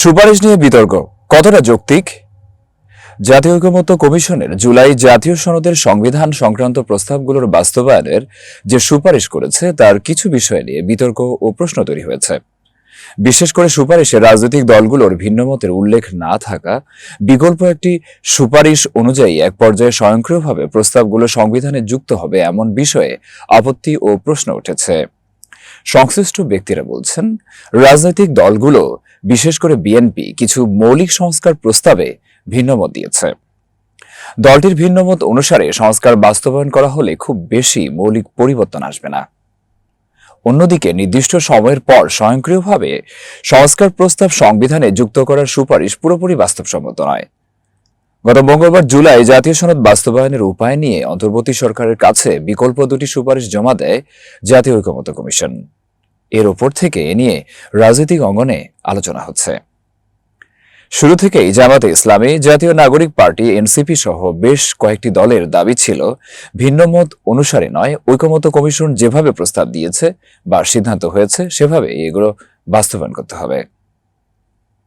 সুপারিশ নিয়ে বিতর্ক। কতটা যৌক্তিক? জাতীয় ঐকমত্য কমিশনের জুলাই জাতীয় সনদের সংবিধান সংক্রান্ত প্রস্তাবগুলোর বাস্তবায়নের যে সুপারিশ করেছে, তার কিছু বিষয় নিয়ে বিতর্ক ও প্রশ্ন তৈরি হয়েছে। বিশেষ করে সুপারিশে রাজনৈতিক দলগুলোর ভিন্নমতের উল্লেখ না থাকা, বিকল্প একটি সুপারিশ অনুযায়ী এক পর্যায়ে স্বয়ংক্রিয়ভাবে প্রস্তাবগুলো সংবিধানে যুক্ত হবে এমন বিষয়ে আপত্তি ও প্রশ্ন উঠেছে। সংশ্লিষ্ট ব্যক্তিরা বলছেন, রাজনৈতিক দলগুলো, বিশেষ করে বিএনপি কিছু মৌলিক সংস্কার প্রস্তাবে ভিন্নমত দিয়েছে। দলটির ভিন্নমত অনুসারে সংস্কার বাস্তবায়ন করা হলে খুব বেশি মৌলিক পরিবর্তন আসবে না। অন্যদিকে, নির্দিষ্ট সময়ের পর স্বয়ংক্রিয়ভাবে সংস্কার প্রস্তাব সংবিধানে যুক্ত করার সুপারিশ পুরোপুরি বাস্তবসম্মত নয়। গত মঙ্গলবার জুলাই জাতীয় সনদ বাস্তবায়নের উপায় নিয়ে অন্তর্বর্তী সরকারের কাছে বিকল্প দুটি সুপারিশ জমা দেয় জাতীয় ঐকমত্য কমিশন। এর ওপর থেকে এ নিয়ে রাজনৈতিক অঙ্গনে আলোচনা হচ্ছে। শুরু থেকেই জামাতে ইসলামী জাতীয় নাগরিক পার্টি, এনসিপি সহ বেশ কয়েকটি দলের দাবি ছিল ভিন্নমত অনুসারে নয়, ঐকমত্য কমিশন যেভাবে প্রস্তাব দিয়েছে বা সিদ্ধান্ত হয়েছে, সেভাবে এগুলো বাস্তবায়ন করতে হবে।